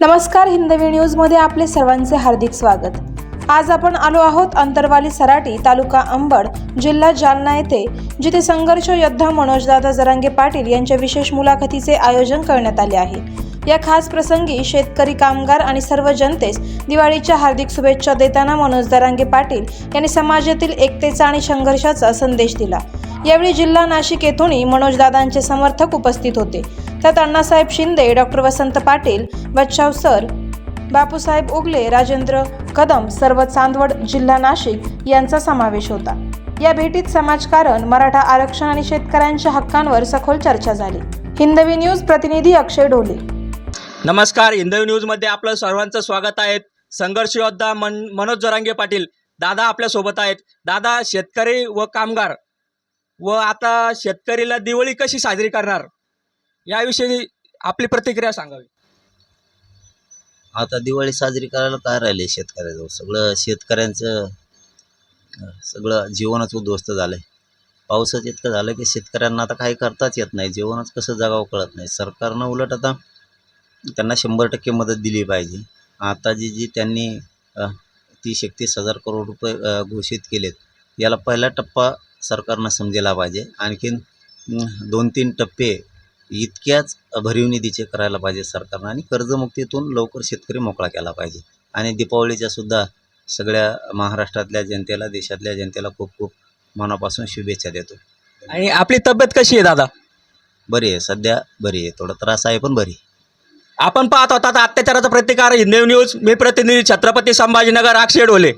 नमस्कार हिंदवी न्यूजमध्ये आपले सर्वांचे हार्दिक स्वागत. आज आपण आलो आहोत अंतरवाली सराटी तालुका अंबड जिल्हा जालना येथे जिथे संघर्ष योद्धा मनोजदादा जरांगे पाटील यांच्या विशेष मुलाखतीचे आयोजन करण्यात आले आहे. या खास प्रसंगी शेतकरी कामगार आणि सर्व जनतेस दिवाळीच्या हार्दिक शुभेच्छा देताना मनोज दरांगे पाटील यांनी समाजातील एकतेचा आणि संघर्षाचा संदेश दिला. यावेळी जिल्हा नाशिक येथूनही मनोजदादांचे समर्थक उपस्थित होते. त्यात अण्णासाहेब शिंदे डॉक्टर वसंत पाटील बच्चाव सर बापूसाहेब उगले राजेंद्र कदम सर्व चांदवड जिल्हा नाशिक यांचा समावेश होता. या भेटीत समाजकारण मराठा आरक्षण आणि शेतकऱ्यांच्या हक्कांवर सखोल चर्चा झाली. हिंदवी न्यूज प्रतिनिधी अक्षय ढोले नमस्कार. हिंदवी न्यूजमध्ये आपलं सर्वांचं स्वागत आहे. संघर्ष योद्धा मन मनोज जरांगे पाटील दादा आपल्यासोबत आहेत. दादा शेतकरी व कामगार व आता शेतकरीला दिवाळी कशी साजरी करणार? याविषयी आपली प्रतिक्रिया सांगावी. आता दिवाळी साजरी करायला काय राहिले शेतकऱ्याजवळ. सगळं शेतकऱ्यांचं सगळं जीवनच उद्ध्वस्त झालं आहे पावसाच इतकं झालं की शेतकऱ्यांना आता काही करताच येत नाही. जीवनच कसं जगावं कळत नाही. सरकारनं उलट आता त्यांना शंभर टक्के मदत दिली पाहिजे. आता जी जी त्यांनी तीस एकतीस हजार करोड रुपये घोषित केलेत याला पहिला टप्पा सरकारनं समजायला पाहिजे. आणखीन दोन तीन टप्पे इतक्याच भरीव निधीचे करायला पाहिजे सरकारनं आणि कर्जमुक्तीतून लवकर शेतकरी मोकळा केला पाहिजे. आणि दीपावलीच्या सुद्धा सगळ्या महाराष्ट्रातल्या जनतेला देशातल्या जनतेला खूप खूप मनापासून शुभेच्छा देतो. आणि आपली तब्येत कशी आहे दादा? बरी आहे सध्या बरी आहे. थोडा त्रास आहे पण बरी. आपण पाहत होता आता अत्याचाराचा प्रतिकार हिंदवी न्यूज मी प्रतिनिधी छत्रपती संभाजीनगर अक्षय ढोले